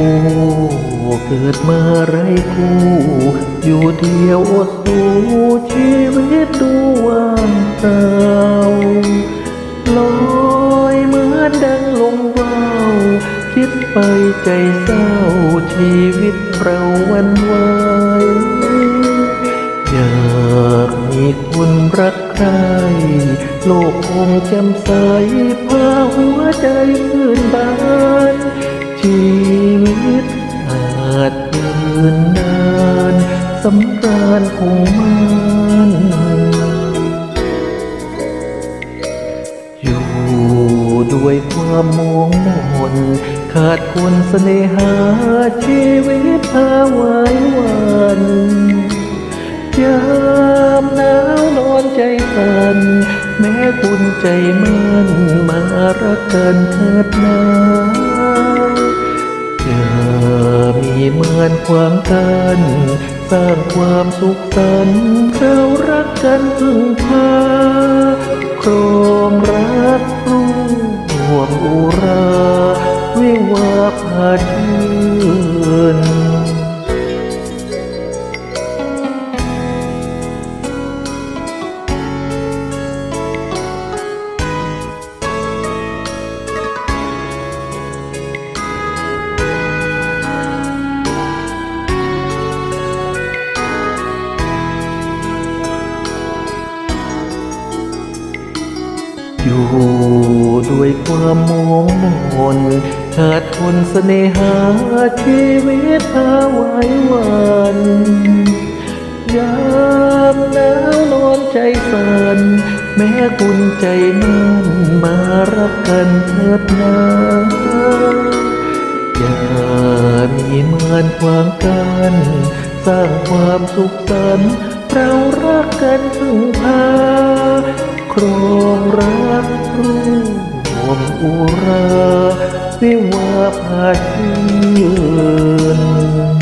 อ้เกิดเมาไรคู่ อยู่เดียวอดสูชีวิตดูว่างเปล่าลอยเหมือนดังลมว่าวคิดไปใจเศร้าชีวิตเราวันไหวอยากมีคนรักใคร โลกคงแจ่มใสพาหัวใจขึ้นบาน ชีวิตอาจยืนนานสำราญคงมันอยู่ด้วยความมองมนขาดคนเสน่หาชีวิตพาไว้วันยามหนาวนอนใจสั่นแม้คุณใจมันมารักกันเถิดนาอย่ามี เหมือนขวางกันสร้างความสุขสันเรารักกันพึ่งพาครองรัก อยู่ด้วยความมองมนขาดคนเสน่หาชีวิตพาไว้วันยามหนาวนอนใจสั่นแม้คุณใจมันมารักกันเถิดนาอย่ามีเมือนขวางกัน สร้างความสุขสันต์เรารักกันพึ่งพาครอง รักร่วงอุราวิวาพายืน